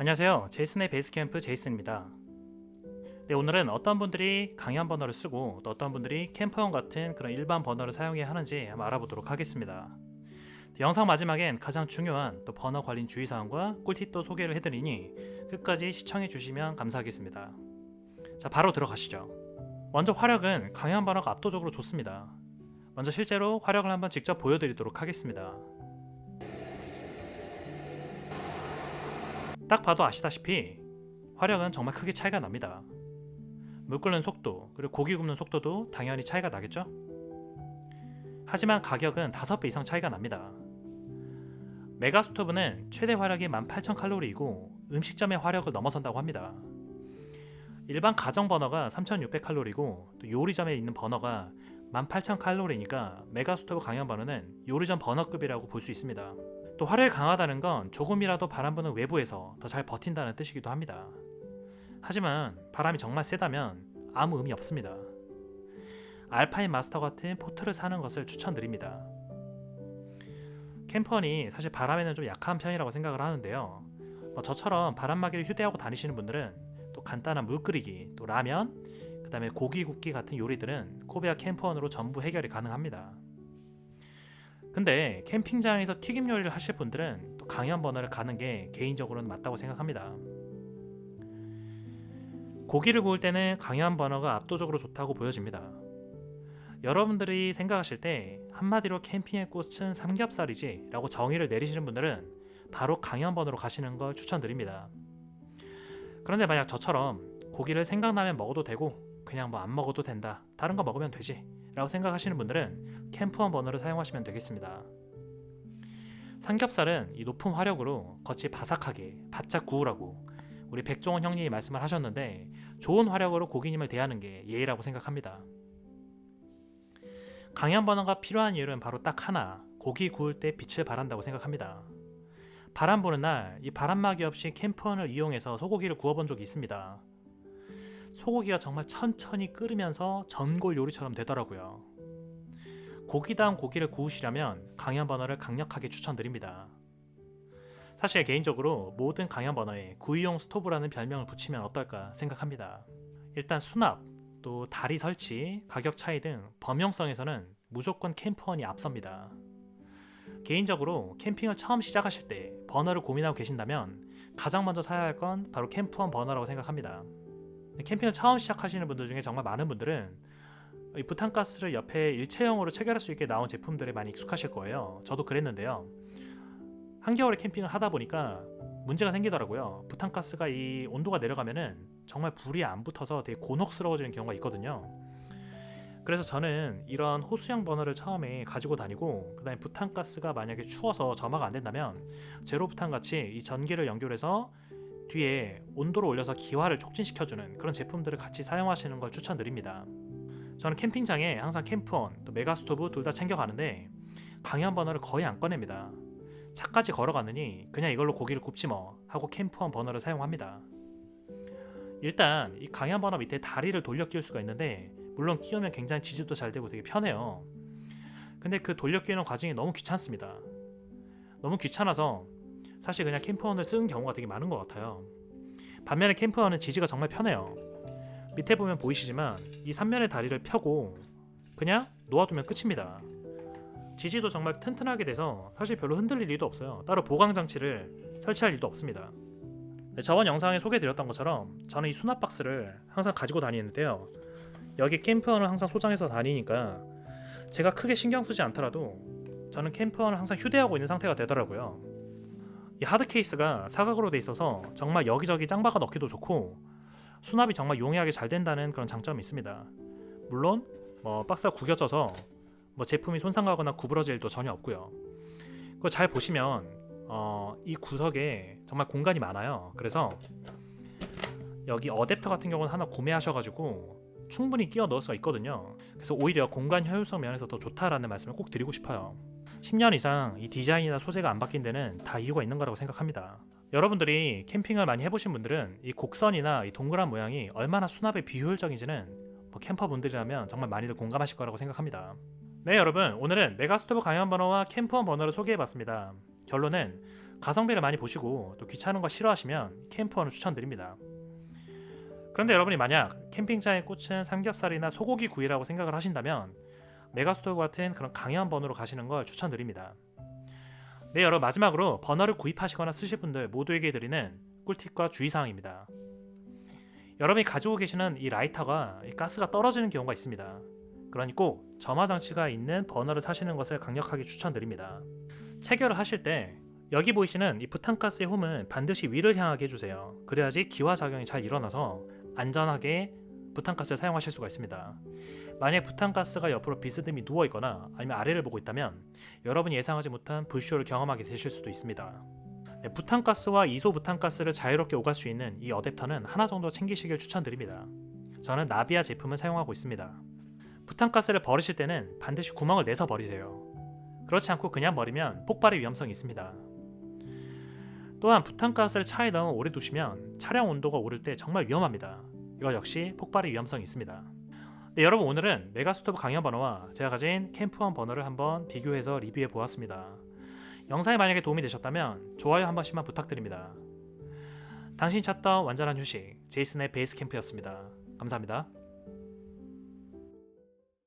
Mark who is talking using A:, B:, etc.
A: 안녕하세요. 제이슨의 베이스캠프 제이슨입니다. 네, 오늘은 어떤 분들이 강연 번호를 쓰고 또 어떤 분들이 캠퍼원 같은 그런 일반 번호를 사용해야 하는지 한번 알아보도록 하겠습니다. 네, 영상 마지막엔 가장 중요한 또 번호 관리 주의사항과 꿀팁도 소개를 해드리니 끝까지 시청해 주시면 감사하겠습니다. 자, 바로 들어가시죠. 먼저 화력은 강연 번호가 압도적으로 좋습니다. 먼저 실제로 화력을 한번 직접 보여드리도록 하겠습니다. 딱 봐도 아시다시피 화력은 정말 크게 차이가 납니다. 물 끓는 속도 그리고 고기 굽는 속도도 당연히 차이가 나겠죠? 하지만 가격은 5배 이상 차이가 납니다. 메가 스토브는 최대 화력이 18,000칼로리이고 음식점의 화력을 넘어선다고 합니다. 일반 가정 버너가 3,600칼로리고 또 요리점에 있는 버너가 18,000칼로리니까 메가 스토브 강연 버너는 요리점 버너급이라고 볼 수 있습니다. 또 화력이 강하다는 건 조금이라도 바람 부는 외부에서 더 잘 버틴다는 뜻이기도 합니다. 하지만 바람이 정말 세다면 아무 의미 없습니다. 알파인 마스터 같은 포트를 사는 것을 추천드립니다. 캠퍼니 사실 바람에는 좀 약한 편이라고 생각을 하는데요. 뭐 저처럼 바람막이를 휴대하고 다니시는 분들은 또 간단한 물 끓이기, 또 라면, 그 다음에 고기 굽기 같은 요리들은 코베아 캠퍼원으로 전부 해결이 가능합니다. 근데 캠핑장에서 튀김 요리를 하실 분들은 또 강연 버너를 가는 게 개인적으로는 맞다고 생각합니다. 고기를 구울 때는 강연 버너가 압도적으로 좋다고 보여집니다. 여러분들이 생각하실 때 한마디로 캠핑의 꽃은 삼겹살이지 라고 정의를 내리시는 분들은 바로 강연 버너로 가시는 걸 추천드립니다. 그런데 만약 저처럼 고기를 생각나면 먹어도 되고 그냥 뭐 안 먹어도 된다 다른 거 먹으면 되지 라고 생각하시는 분들은 캠프원 버너를 사용하시면 되겠습니다. 삼겹살은 이 높은 화력으로 겉이 바삭하게 바짝 구우라고 우리 백종원 형님이 말씀을 하셨는데 좋은 화력으로 고기님을 대하는 게 예의라고 생각합니다. 강연 버너가 필요한 이유는 바로 딱 하나 고기 구울 때 빛을 발한다고 생각합니다. 바람 부는 날 이 바람막이 없이 캠프원을 이용해서 소고기를 구워본 적이 있습니다. 소고기가 정말 천천히 끓으면서 전골 요리처럼 되더라고요. 고기다운 고기를 구우시려면 강연 버너를 강력하게 추천드립니다. 사실 개인적으로 모든 강연 버너에 구이용 스토브라는 별명을 붙이면 어떨까 생각합니다. 일단 수납, 또 다리 설치, 가격 차이 등 범용성에서는 무조건 캠프원이 앞섭니다. 개인적으로 캠핑을 처음 시작하실 때 버너를 고민하고 계신다면 가장 먼저 사야 할 건 바로 캠프원 버너라고 생각합니다. 캠핑을 처음 시작하시는 분들 중에 정말 많은 분들은 이 부탄가스를 옆에 일체형으로 체결할 수 있게 나온 제품들에 많이 익숙하실 거예요. 저도 그랬는데요. 한겨울에 캠핑을 하다 보니까 문제가 생기더라고요. 부탄가스가 이 온도가 내려가면은 정말 불이 안 붙어서 되게 곤혹스러워지는 경우가 있거든요. 그래서 저는 이런 호수형 버너를 처음에 가지고 다니고 그다음에 부탄가스가 만약에 추워서 점화가 안 된다면 제로 부탄 같이 이 전기를 연결해서 뒤에 온도를 올려서 기화를 촉진시켜주는 그런 제품들을 같이 사용하시는 걸 추천드립니다. 저는 캠핑장에 항상 캠프온, 또 메가스토브 둘 다 챙겨가는데 강연 버너를 거의 안 꺼냅니다. 차까지 걸어가느니 그냥 이걸로 고기를 굽지 뭐 하고 캠프원 버너를 사용합니다. 일단 이 강연 버너 밑에 다리를 돌려 끼울 수가 있는데 물론 끼우면 굉장히 지지도 잘 되고 되게 편해요. 근데 그 돌려 끼우는 과정이 너무 귀찮습니다. 너무 귀찮아서 사실 그냥 캠프원을 쓰는 경우가 되게 많은 것 같아요. 반면에 캠프원은 지지가 정말 편해요. 밑에 보면 보이시지만 이 3면의 다리를 펴고 그냥 놓아두면 끝입니다. 지지도 정말 튼튼하게 돼서 사실 별로 흔들릴 일도 없어요. 따로 보강 장치를 설치할 일도 없습니다. 네, 저번 영상에 소개드렸던 것처럼 저는 이 수납 박스를 항상 가지고 다니는데요. 여기 캠프원을 항상 소장해서 다니니까 제가 크게 신경 쓰지 않더라도 저는 캠프원을 항상 휴대하고 있는 상태가 되더라고요. 이 하드 케이스가 사각으로 돼 있어서 정말 여기저기 짱박아 넣기도 좋고 수납이 정말 용이하게 잘 된다는 그런 장점이 있습니다. 물론 뭐 박스가 구겨져서 뭐 제품이 손상가거나 구부러질 일도 전혀 없고요. 그거 잘 보시면 어, 이 구석에 정말 공간이 많아요. 그래서 여기 어댑터 같은 경우는 하나 구매하셔가지고 충분히 끼워 넣을 수가 있거든요. 그래서 오히려 공간 효율성 면에서 더 좋다라는 말씀을 꼭 드리고 싶어요. 10년 이상 이 디자인이나 소재가 안 바뀐 데는 다 이유가 있는 거라고 생각합니다. 여러분들이 캠핑을 많이 해보신 분들은 이 곡선이나 이 동그란 모양이 얼마나 수납에 비효율적인지는 뭐 캠퍼분들이라면 정말 많이들 공감하실 거라고 생각합니다. 네 여러분 오늘은 메가스토브 강연 번호와 캠퍼원 번호를 소개해봤습니다. 결론은 가성비를 많이 보시고 또 귀찮은 거 싫어하시면 캠프원을 추천드립니다. 그런데 여러분이 만약 캠핑장의 꽃은 삼겹살이나 소고기 구이라고 생각을 하신다면 메가스토어 같은 그런 강연 번호로 가시는 걸 추천드립니다. 네, 여러분 마지막으로 버너를 구입하시거나 쓰실 분들 모두에게 드리는 꿀팁과 주의사항입니다. 여러분이 가지고 계시는 이 라이터가 이 가스가 떨어지는 경우가 있습니다. 그러니 꼭 점화 장치가 있는 버너를 사시는 것을 강력하게 추천드립니다. 체결을 하실 때 여기 보이시는 이 부탄가스의 홈은 반드시 위를 향하게 해주세요. 그래야지 기화 작용이 잘 일어나서 안전하게 부탄가스를 사용하실 수가 있습니다. 만약 부탄가스가 옆으로 비스듬히 누워 있거나 아니면 아래를 보고 있다면 여러분이 예상하지 못한 불쇼를 경험하게 되실 수도 있습니다. 네, 부탄가스와 이소 부탄가스를 자유롭게 오갈 수 있는 이 어댑터는 하나 정도 챙기시길 추천드립니다. 저는 나비아 제품을 사용하고 있습니다. 부탄가스를 버리실 때는 반드시 구멍을 내서 버리세요. 그렇지 않고 그냥 버리면 폭발의 위험성이 있습니다. 또한 부탄가스를 차에 넣어 오래 두시면 차량 온도가 오를 때 정말 위험합니다. 이거 역시 폭발의 위험성이 있습니다. 네, 여러분 오늘은 메가스토브 강연 번호와 제가 가진 캠프원 번호를 한번 비교해서 리뷰해 보았습니다. 영상이 만약에 도움이 되셨다면 좋아요 한 번씩만 부탁드립니다. 당신이 찾던 완전한 휴식 제이슨의 베이스 캠프였습니다. 감사합니다.